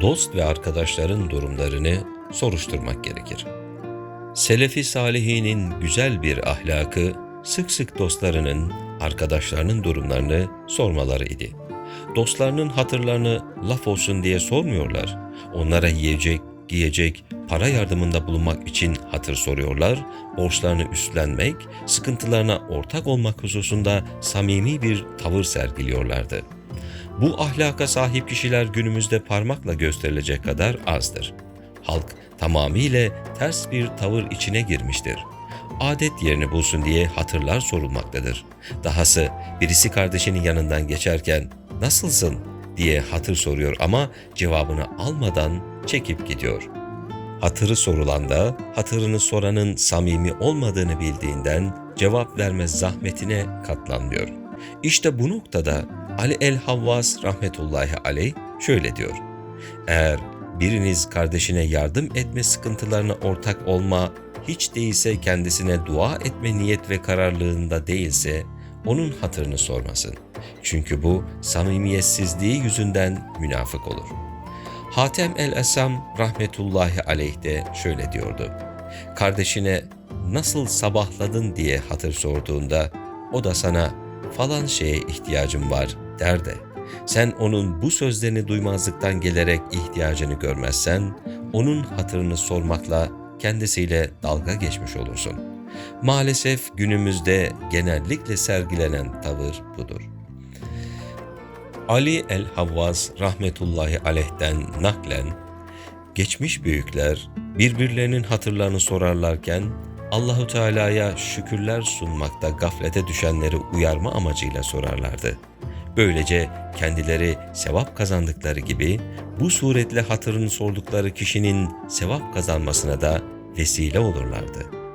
dost ve arkadaşların durumlarını soruşturmak gerekir. Selefi salihinin güzel bir ahlakı sık sık dostlarının, arkadaşlarının durumlarını sormaları idi. Dostlarının hatırlarını laf olsun diye sormuyorlar. Onlara yiyecek, giyecek, para yardımında bulunmak için hatır soruyorlar, borçlarını üstlenmek, sıkıntılarına ortak olmak hususunda samimi bir tavır sergiliyorlardı. Bu ahlaka sahip kişiler günümüzde parmakla gösterilecek kadar azdır. Halk tamamıyla ters bir tavır içine girmiştir. Adet yerini bulsun diye hatırlar sorulmaktadır. Dahası birisi kardeşinin yanından geçerken nasılsın diye hatır soruyor ama cevabını almadan çekip gidiyor. Hatırı sorulan da hatırını soranın samimi olmadığını bildiğinden cevap verme zahmetine katlanmıyor. İşte bu noktada Ali el-Havvas rahmetullahi aleyh şöyle diyor. Eğer biriniz kardeşine yardım etme sıkıntılarına ortak olma, hiç değilse kendisine dua etme niyet ve kararlılığında değilse, onun hatırını sormasın. Çünkü bu samimiyetsizliği yüzünden münafık olur. Hatem el-Esam rahmetullahi aleyh de şöyle diyordu. Kardeşine nasıl sabahladın diye hatır sorduğunda o da sana falan şeye ihtiyacım var der de sen onun bu sözlerini duymazlıktan gelerek ihtiyacını görmezsen onun hatırını sormakla kendisiyle dalga geçmiş olursun. Maalesef günümüzde genellikle sergilenen tavır budur. Ali el-Havvaz rahmetullahi aleyh'ten naklen, geçmiş büyükler birbirlerinin hatırlarını sorarlarken Allahu Teala'ya şükürler sunmakta gaflete düşenleri uyarma amacıyla sorarlardı. Böylece kendileri sevap kazandıkları gibi bu suretle hatırını sordukları kişinin sevap kazanmasına da vesile olurlardı.''